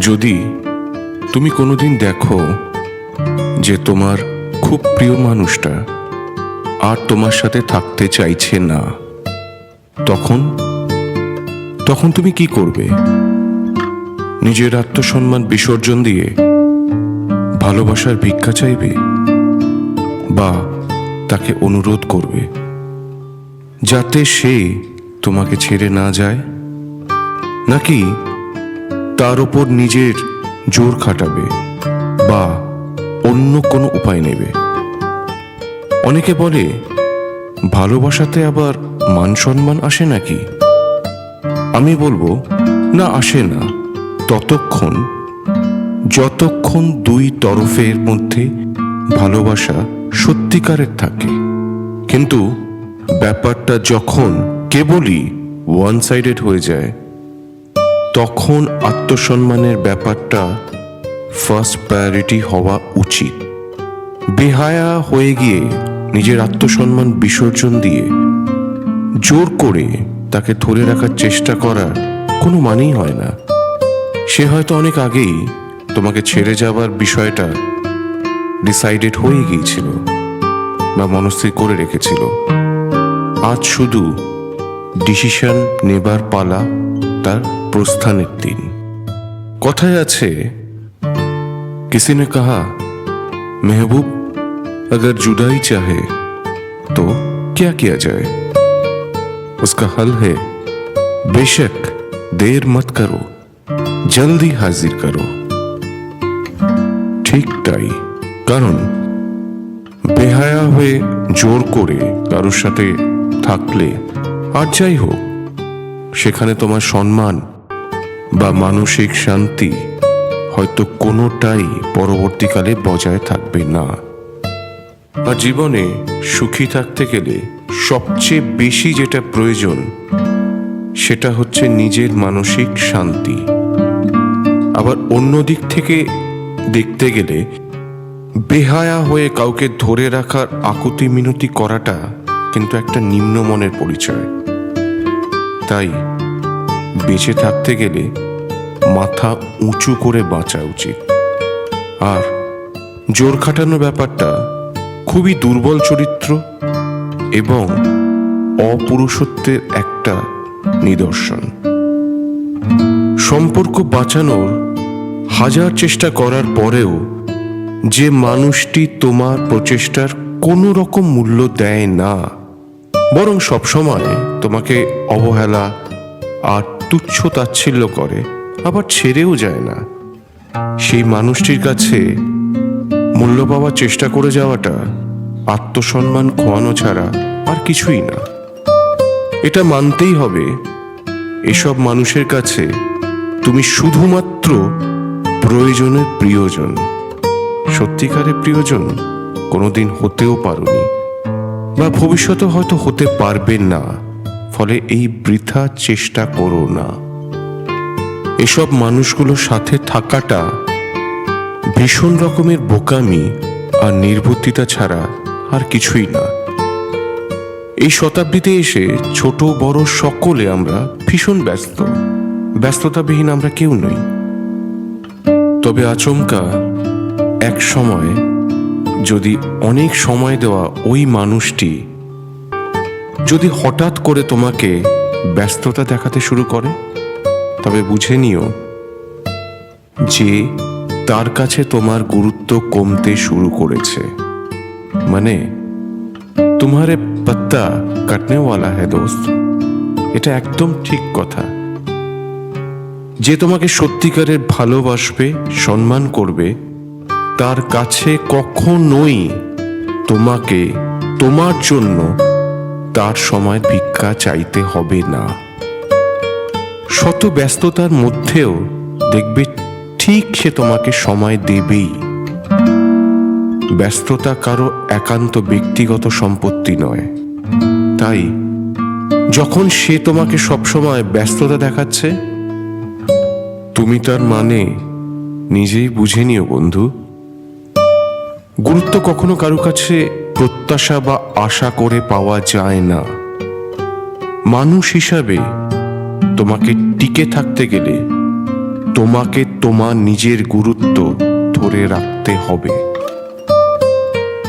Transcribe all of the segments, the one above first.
যদি তুমি কোনোদিন দেখো যে তোমার খুব প্রিয় মানুষটা আর তোমার সাথে থাকতে চাইছে না, তখন তখন তুমি কি করবে? নিজের আত্মসম্মান বিসর্জন দিয়ে ভালোবাসার ভিক্ষা চাইবে বা তাকে অনুরোধ করবে? যাতে সে তোমাকে ছেড়ে না যায়? নাকি তার উপর নিজের জোর খাটাবে বা অন্য কোনো উপায় নেবে। অনেকে বলে, ভালোবাসাতে আবার মান সম্মান আসে নাকি? আমি বলব, না, আসে না। ততক্ষণ, যতক্ষণ দুই তরফের মধ্যে ভালোবাসা সত্যিকারের থাকে। কিন্তু ব্যাপারটা যখন কেবলই ওয়ান সাইডেড হয়ে যায় তখন আত্মসম্মানের ব্যাপারটা ফার্স্ট প্রায়োরিটি হওয়া উচিত। বেহায়া হয়ে গিয়ে নিজের আত্মসম্মান বিসর্জন দিয়ে জোর করে তাকে ধরে রাখার চেষ্টা করার কোনো মানেই হয় না। সে হয়তো অনেক আগেই তোমাকে ছেড়ে যাবার বিষয়টা ডিসাইডেড হয়ে গিয়েছিল বা মনস্থির করে রেখেছিল। আজ শুধু ডিসিশন নেবার পালা তার প্রস্থানের দিন কথায় আছে किसी ने कहा महबूब अगर जुदाई चाहे तो क्या किया जाए उसका हल है बेशक देर मत करो जल्दी हाजिर करो ঠিক তাই কারণ বেহায়া হয়ে জোর করে কারোর সাথে থাকলে আর যাই হোক সেখানে তোমার সম্মান বা মানসিক শান্তি হয়তো কোনোটাই পরবর্তীকালে বজায় থাকবে না। আর জীবনে সুখী থাকতে গেলে সবচেয়ে বেশি যেটা প্রয়োজন, সেটা হচ্ছে নিজের মানসিক শান্তি। আবার অন্য দিক থেকে দেখতে গেলে বেহায়া হয়ে কাউকে ধরে রাখার আকুতি মিনতি করাটা কিন্তু একটা নিম্নমনের পরিচয়। তাই বেঁচে থাকতে গেলে মাথা উঁচু করে বাঁচা উচিত। আর জোর খাটানো ব্যাপারটা খুবই দুর্বল চরিত্র এবং অপুরুষত্বের একটা নিদর্শন। সম্পর্ক বাঁচানোর হাজার চেষ্টা করার পরেও যে মানুষটি তোমার প্রচেষ্টার কোনো রকম মূল্য দেয় না, বরং সবসময় তোমাকে অবহেলা আর তুচ্ছ তাচ্ছিল্য করে, আবার ছেড়েও যায় না। সেই মানুষটির কাছে মূল্য পাওয়ার চেষ্টা করে যাওয়াটা, আত্মসম্মান খোয়ানো ছাড়া আর কিছুই না। এটা মানতেই হবে, এসব মানুষের কাছে তুমি শুধুমাত্র প্রয়োজনের প্রিয়জন। সত্যিকারের প্রিয়জন কোনোদিন হতেও পারোনি, বা ভবিষ্যতে হয়তো হতে পারবে না। ফলে এই বৃথা চেষ্টা করো না। এসব মানুষগুলোর সাথে থাকাটা ভীষণ রকমের বোকামি আর নির্বুদ্ধিতা ছাড়া আর কিছুই না। এই শতাব্দীতে এসে ছোট, বড় সকলে আমরা ভীষণ ব্যস্ত। ব্যস্ততাবিহীন আমরা কেউ নই। তবে আচমকা এক সময় যদি অনেক সময় দেওয়া ওই মানুষটি যদি হঠাৎ করে তোমাকে ব্যস্ততা দেখাতে শুরু করে, তবে বুঝে নিও যে তার কাছে তোমার গুরুত্ব কমতে শুরু করেছে। মানে তোমারে পত্তা কাটনে ওয়ালা হ্যাঁ দোস্ত। এটা একদম ঠিক কথা। যে তোমাকে সত্যিকারের ভালোবাসবে, সম্মান করবে, তার কাছে কখনোই তোমাকে, তোমার জন্য তার সময় ভিক্ষা চাইতে হবে না। শত ব্যস্ততার মধ্যেও দেখবে ঠিক সে তোমাকে সময় দেবেই। ব্যস্ততা কারও একান্ত ব্যক্তিগত সম্পত্তি নয়। তাই যখন সে তোমাকে সবসময় ব্যস্ততা দেখাচ্ছে, তুমি তার মানে নিজেই বুঝে নিও বন্ধু। গুরুত্ব কখনো কারও কাছে প্রত্যাশা বা আশা করে পাওয়া যায় না। মানুষ হিসাবে তোমাকে টিকে থাকতে গেলে তোমাকে তোমার নিজের গুরুত্ব ধরে রাখতে হবে।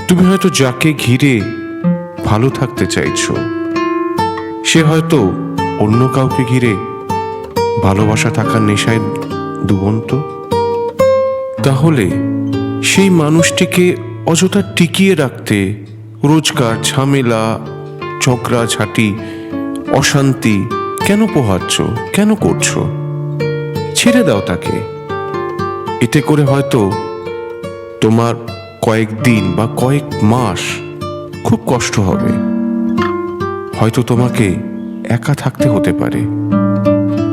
তুমি হয়তো যাকে ঘিরে ভালো থাকতে চাইছো, সে হয়তো অন্য কাউকে ঘিরে ভালোবাসা থাকার নেশায় ডুবন্ত তাহলে সেই মানুষটিকে অযথা টিকিয়ে রাখতে রোজগার ঝামেলা ঝগড়া ঝাঁটি অশান্তি কেন পোহাচ্ছ? কেন করছ? ছেড়ে দাও তাকে। এতে করে হয়তো তোমার কয়েকদিন বা কয়েক মাস খুব কষ্ট হবে। হয়তো তোমাকে একা থাকতে হতে পারে।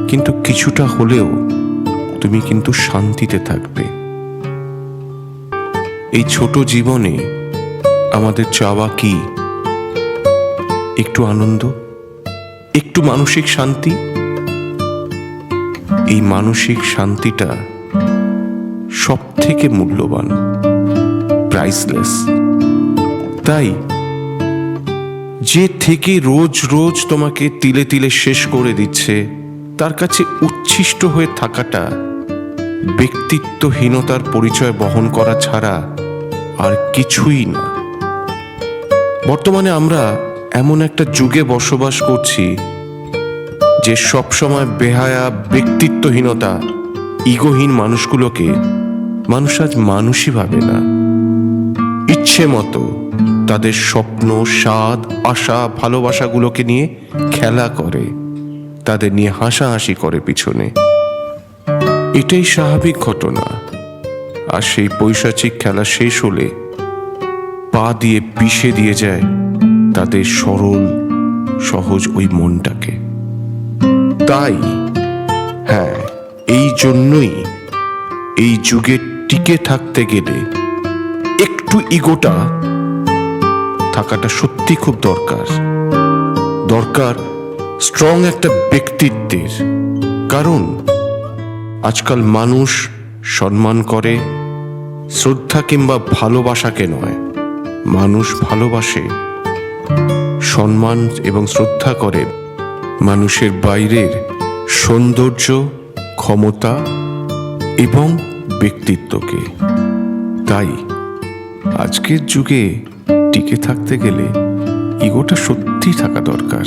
কিন্তু কিছুটা হলেও তুমি কিন্তু শান্তিতে থাকবে। এই ছোট জীবনে আমাদের চাওয়া কি? একটু আনন্দ? একটু মানসিক শান্তি? এই মানসিক শান্তিটা সব থেকে মূল্যবান প্রাইসলেস তাই যে থেকে রোজ রোজ তোমাকে তিলে তিলে শেষ করে দিচ্ছে, তার কাছে উচ্ছিষ্ট হয়ে থাকাটা ব্যক্তিত্বহীনতার পরিচয় বহন করা ছাড়া আর কিছুই না। বর্তমানে আমরা এমন একটা যুগে বসবাস করছি যে সবসময় বেহায়া, ব্যক্তিত্বহীনতা, ইগোহীন মানুষগুলোকে মানুষ আজ মানুষই ভাবে না। ইচ্ছে মতো তাদের স্বপ্ন, স্বাদ, আশা, ভালোবাসাগুলোকে নিয়ে খেলা করে, তাদের নিয়ে হাসাহাসি করে পিছনে। এটাই স্বাভাবিক ঘটনা। আর সেই পৈশাচিক খেলা শেষ হলে পা দিয়ে পিষে দিয়ে যায় তাদের সরল, সহজ ওই মনটাকে। তাই হ্যাঁ এই জন্যই এই যুগে টিকে থাকতে গেলে একটু ইগোটা থাকাটা সত্যি খুব দরকার। দরকার স্ট্রং একটা ব্যক্তিত্বের। কারণ, আজকাল মানুষ সম্মান করে শ্রদ্ধা কিংবা ভালোবাসাকে নয়, মানুষ ভালোবাসে। সম্মান এবং শ্রদ্ধা করে মানুষের বাইরের সৌন্দর্য, ক্ষমতা এবং ব্যক্তিত্বকে। তাই আজকের যুগে টিকে থাকতে গেলে ইগোটা সত্যি থাকা দরকার।